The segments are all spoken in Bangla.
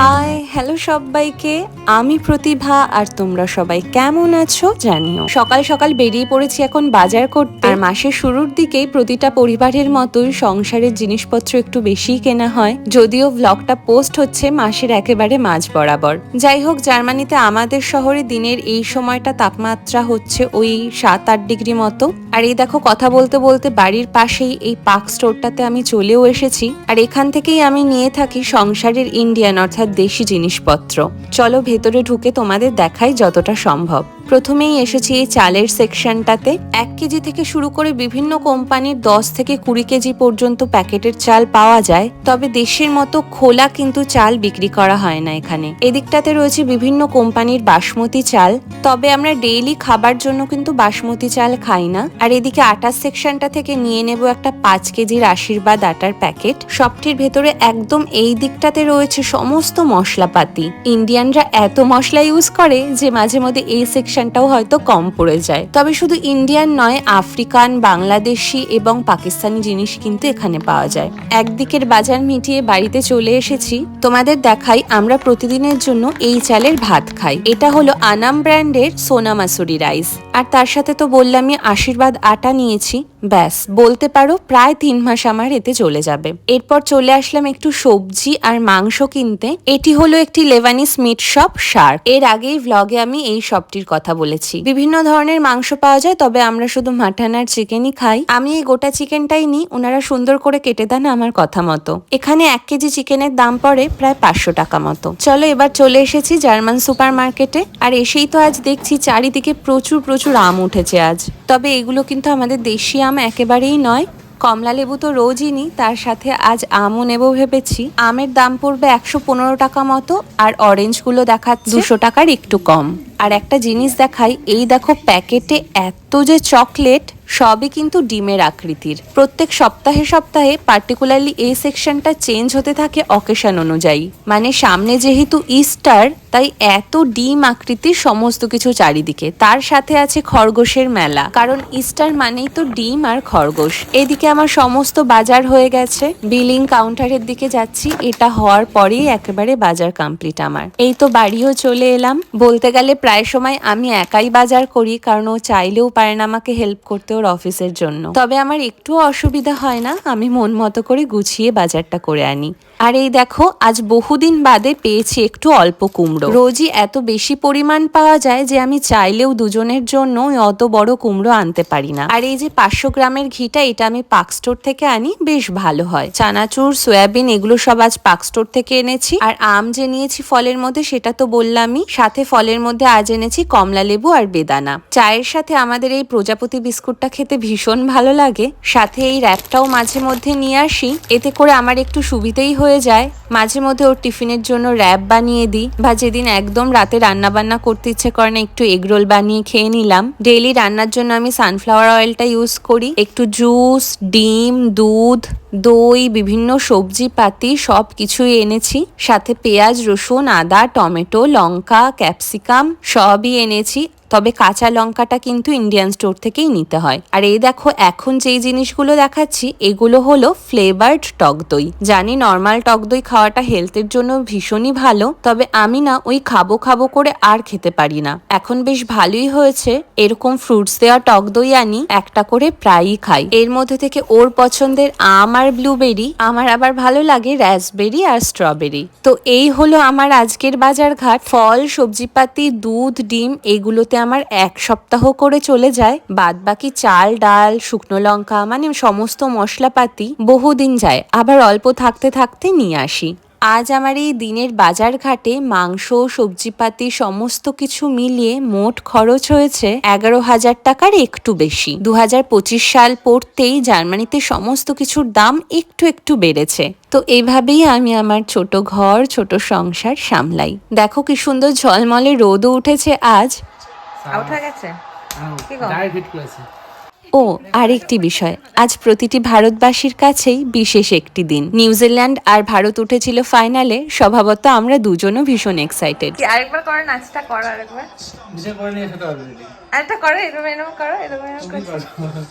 Hi. হ্যালো সবাইকে, আমি প্রতিভা আর তোমরা সবাই কেমন আছো জানিও। সকাল সকাল বেরিয়ে পড়েছি এখন বাজার করতে। আর মাসের শুরুর দিকেই প্রতিটা পরিবারের মতোই সংসারের জিনিসপত্র একটু বেশিই কেনা হয়। যদিও ব্লগটা পোস্ট হচ্ছে মাসের একেবারে মাঝ বরাবর। যাই হোক, জার্মানিতে আমাদের শহরে দিনের এই সময়টা তাপমাত্রা হচ্ছে ওই সাত আট ডিগ্রি মতো। আর এই দেখো, কথা বলতে বলতে বাড়ির পাশেই এই পার্ক স্টোরটাতে আমি চলেও এসেছি। আর এখান থেকেই আমি নিয়ে থাকি সংসারের ইন্ডিয়ান, অর্থাৎ দেশি জিনিসপত্র। চলো ভেতরে ঢুকে তোমাদের দেখাই যতটা সম্ভব। প্রথমেই এসেছি এই চালের সেকশনটাতে। এক কেজি থেকে শুরু করে বিভিন্ন কোম্পানির দশ থেকে কুড়ি কেজি পর্যন্ত প্যাকেটের চাল পাওয়া যায়। তবে দেশের মতো খোলা কিন্তু চাল বিক্রি করা হয় না এখানে। এদিকটাতে রয়েছে বিভিন্ন কোম্পানির বাসমতি চাল। তবে আমরা ডেইলি খাবার জন্য কিন্তু বাসমতি চাল খাই না। আর এদিকে আটার সেকশনটা থেকে নিয়ে নেব একটা পাঁচ কেজির আশীর্বাদ আটার প্যাকেট। সবটির ভেতরে একদম এই দিকটাতে রয়েছে সমস্ত মশলাপাতি। ইন্ডিয়ানরা এত মশলা ইউজ করে যে মাঝে মধ্যে এই সেকশনটাও হয়তো কম পড়ে যায়। তবে শুধু ইন্ডিয়ান নয় আফ্রিকান বাংলাদেশি এবং পাকিস্তানি জিনিস কিন্তু এখানে পাওয়া যায়। একদিকের বাজার মিটিয়ে বাড়িতে চলে এসেছি। তোমাদের দেখাই আমরা প্রতিদিনের জন্য এই চালের ভাত খাই। এটা হলো আনাম ব্র্যান্ডের সোনা মাসুরি রাইস। আর তার সাথে তো বললামই আশীর্বাদ আটা নিয়েছি। ব্যাস, বলতে পারো প্রায় তিন মাস আমার এতে চলে যাবে। এরপর চলে আসলাম একটু সবজি আর মাংস কিনতে। এটি হলো একটি লেবানিস মিট শপ, শার্ক। এর আগেই ভ্লগে আমি এই শপটির কথা বলেছি। বিভিন্ন ধরনের মাংস পাওয়া যায়, তবে আমরা শুধু মাটন আর চিকেনই খাই। আমি এই গোটা চিকেনটাই নিই, ওনারা সুন্দর করে কেটে দেন আমার কথা মতো। এখানে এক কেজি চিকেনের দাম পড়ে প্রায় পাঁচশো টাকা মতো। চলো এবার চলে এসেছি জার্মান সুপার মার্কেটে আর এসেই তো আজ দেখছি চারিদিকে প্রচুর প্রচুর আম উঠেছে আজ। তবে এগুলো কিন্তু আমাদের দেশি আম একেবারেই নয়। কমলা লেবু তো রোজই নিই, তার সাথে আজ আমও নেব ভেবেছি। আমের দাম পড়বে একশো পনেরো টাকা মতো, আর অরেঞ্জগুলো দেখাচ্ছে দুশো টাকার একটু কম। আর একটা জিনিস দেখাই, এই দেখো প্যাকেটে এত যে চকলেট সবই কিন্তু ডিমের আকৃতির। প্রত্যেক সপ্তাহে সপ্তাহে পার্টিকুলারলি এই সেকশনটা চেঞ্জ হতে থাকে অকেশন অনুযায়ী। মানে সামনে যেহেতু ইস্টার তাই এত ডিম আকৃতির সমস্ত কিছু চারিদিকে। তার সাথে আছে খরগোশের মেলা। কারণ ইস্টার মানেই তো ডিম আর খরগোশ। এদিকে আমার সমস্ত বাজার হয়ে গেছে। বিলিং কাউন্টারের দিকে যাচ্ছি। এটা হওয়ার পরেই একেবারে বাজার কমপ্লিট আমার। এই তো বাড়িও চলে এলাম। বলতে গেলে প্রায় সময় আমি একাই বাজার করি, কারণ ও চাইলেও পারে না আমাকে হেল্প করতে। ওর অফিসের জন্য। তবে আমার একটু অসুবিধা হয় না, আমি মন মতো করে গুছিয়ে বাজারটা করে আনি। আর এই দেখো, আজ বহুদিন বাদে পেয়েছি একটু অল্প কুমড়ো। রোজই এত বেশি পরিমাণ পাওয়া যায় যে আমি চাইলেও দুজনের জন্য অত বড় কুমড়ো আনতে পারি না। আর এই যে পাঁচশো গ্রামের ঘিটা, এটা আমি পাক স্টোর থেকে আনি, বেশ ভালো হয়। চানাচুর, সয়াবিন, এগুলো সব আজ পাক স্টোর থেকে এনেছি। আর আম যে নিয়েছি ফলের মধ্যে, সেটা তো বললামই। সাথে ফলের মধ্যে আজ এনেছি কমলা লেবু আর বেদানা। চায়ের সাথে আমাদের এই প্রজাপতি বিস্কুটটা খেতে ভীষণ ভালো লাগে। সাথে এই র্যাপটাও মাঝে মধ্যে নিয়ে আসি। এতে করে আমার একটু সুবিধেই হয়ে যায়, মাঝে মধ্যে ওর টিফিনের জন্য র্যাপ বানিয়ে দিই বা যেদিন একদম রাতে রান্না বান্না করতে ইচ্ছে করে না, একটু এগরোল বানিয়ে খেয়ে নিলাম। ডেইলি রান্নার জন্য আমি সানফ্লাওয়ার অয়েলটা ইউজ করি। একটু জুস, ডিম, দুধ দই, বিভিন্ন সবজি পাতি সব কিছুই এনেছি। সাথে পেঁয়াজ, রসুন, আদা, টমেটো, লঙ্কা, ক্যাপসিকাম সবই এনেছি। তবে কাঁচা লঙ্কাটা কিন্তু ইন্ডিয়ান স্টোর থেকেই নিতে হয়। আর এই দেখো, এখন যেই জিনিসগুলো দেখাচ্ছি, এগুলো হলো ফ্লেভার্ড টক দই। জানি নর্মাল টক দই খাওয়াটা হেলথের জন্য ভীষণই ভালো, তবে আমি না ওই খাব খাব করে আর খেতে পারি না। এখন বেশ ভালোই হয়েছে, এরকম ফ্রুটস দেওয়া টক দই আনি, একটা করে প্রায়ই খাই। এর মধ্যে থেকে ওর পছন্দের আম আর ব্লুবেরি আমার আবার ভালো লাগে র্যাসবেরি আর স্ট্রবেরি তো এই হলো আমার আজকের বাজার ঘাট ফল, সবজিপাতি, দুধ, ডিম, এগুলোতে আমার এক সপ্তাহ করে চলে যায়। বাদ বাকি চাল, ডাল, শুকনো লঙ্কা মানে সমস্ত মশলাপাতি বহুদিন যায়। আবার অল্প থাকতে থাকতে নিয়ে আসি। আজ আমার এই দিনের বাজার ঘাটে মাংস সবজিপাতি সমস্ত কিছু মিলিয়ে মোট খরচ হয়েছে এগারো হাজার টাকার একটু বেশি। দু হাজার পঁচিশ সাল পড়তেই জার্মানিতে সমস্ত কিছুর দাম একটু একটু বেড়েছে। তো এইভাবেই আমি আমার ছোট ঘর ছোট সংসার সামলাই। দেখো কি সুন্দর ঝলমলে রোদও উঠেছে আজ। গেছে? ও আরেকটি বিষয়। আজ প্রতিটি ভারতবাসীর কাছেই বিশেষ একটি দিন। নিউজিল্যান্ড আর ভারত উঠেছিল ফাইনালে স্বভাবত আমরা দুজনও ভীষণ এক্সাইটেড আরেকবার করো নাচটা করো আরেকবার। নিজে করে নিয়ে করো এরকম এরকম করো এরকম এরকম করো।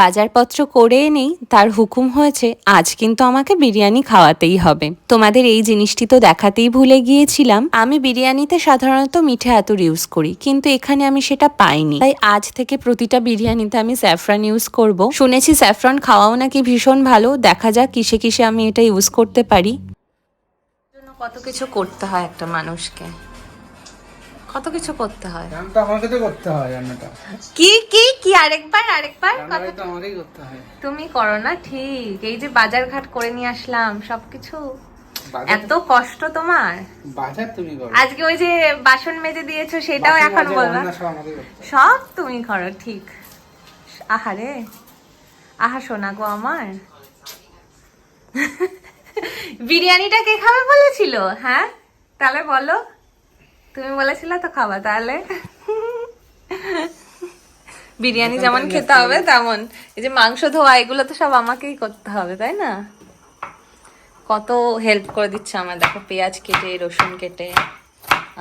বাজারপত্র করে এনেই তার হুকুম হয়েছে, আজ কিন্তু আমাকে বিরিয়ানি খাওয়াতেই হবে। তোমাদের এই জিনিসটি তো দেখাতেই ভুলে গিয়েছিলাম। আমি বিরিয়ানিতে সাধারণত মিঠে আতর ইউজ করি, কিন্তু এখানে আমি সেটা পাইনি। তাই আজ থেকে প্রতিটা বিরিয়ানিতে আমি স্যাফরান ইউজ করব। শুনেছি স্যাফরান খাওয়াও নাকি ভীষণ ভালো। দেখা যাক কিসে কিসে আমি এটা ইউজ করতে পারি। কত কিছু করতে হয় একটা মানুষকে। কত কিছু করতে হয়? রান্নাটা আমাকে তো করতে হয় রান্নাটা। কি কি কি? আরেকবার আরেকবার? রান্নাটা তো আমাকেই করতে হয়। তুমি করো না ঠিক। এই যে বাজার ঘাট করে নিয়ে আসলাম সবকিছু। এত কষ্ট তোমার। বাজার তুমি করো। আজকে ওই যে বাসন মেজে দিয়েছ সেটাও এখন বলবা। সব তুমি করো ঠিক। আহারে। আহা শোনা গো আমার। বিরিয়ানিটা কে খাবে বলেছিল? হ্যাঁ? তাহলে বলো। তুমি বলেছিলে তো খাবা তাহলে। বিরিয়ানি যেমন খেতে হবে তেমন। এই যে মাংস ধোয়া এগুলো তো সব আমাকেই করতে হবে তাই না? কত হেল্প করে দিচ্ছে আমার। দেখো পেঁয়াজ কেটে রসুন কেটে।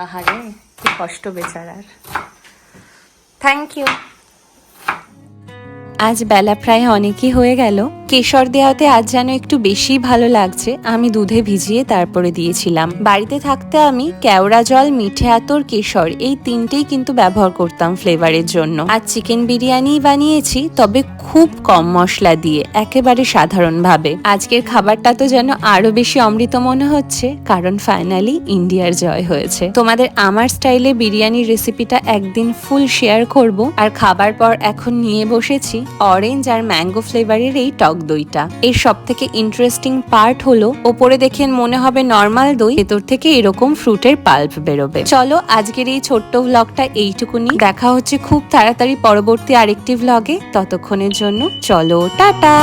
আহারে কি কষ্ট বেচারার। থ্যাংক ইউ আজ বেলা প্রায় অনেকই হয়ে গেল। কেশর দেওয়াতে আজ যেন একটু বেশি ভালো লাগছে, আমি দুধে ভিজিয়ে তারপরে দিয়েছিলাম। বাড়িতে থাকতে আমি কেওড়া জল, মিঠে আতর, কেশর এই তিনটেই কিন্তু ব্যবহার করতাম ফ্লেভারের জন্য। আর চিকেন বিরিয়ানি বানিয়েছি, তবে খুব কম মশলা দিয়ে, একেবারে সাধারণভাবে। আজকের খাবারটা তো যেন আরও বেশি অমৃত মনে হচ্ছে, কারণ ফাইনালি ইন্ডিয়ার জয় হয়েছে। তোমাদের আমার স্টাইলে বিরিয়ানির রেসিপিটা একদিন ফুল শেয়ার করব, আর খাবার পর এখন নিয়ে বসেছি, অরেঞ্জ আর ম্যাঙ্গো ফ্লেভারের এই টক দইটা। এর সব থেকে ইন্টারেস্টিং পার্ট হলো, ওপরে দেখেন মনে হবে নর্মাল দই, ভেতর থেকে এরকম ফ্রুটের পাল্প বেরোবে। চলো আজকের এই ছোট্ট ভ্লগটা এইটুকুনি। দেখা হচ্ছে খুব তাড়াতাড়ি পরবর্তী আরেকটি ভ্লগে ততক্ষণের জন্য চলো, টাটা!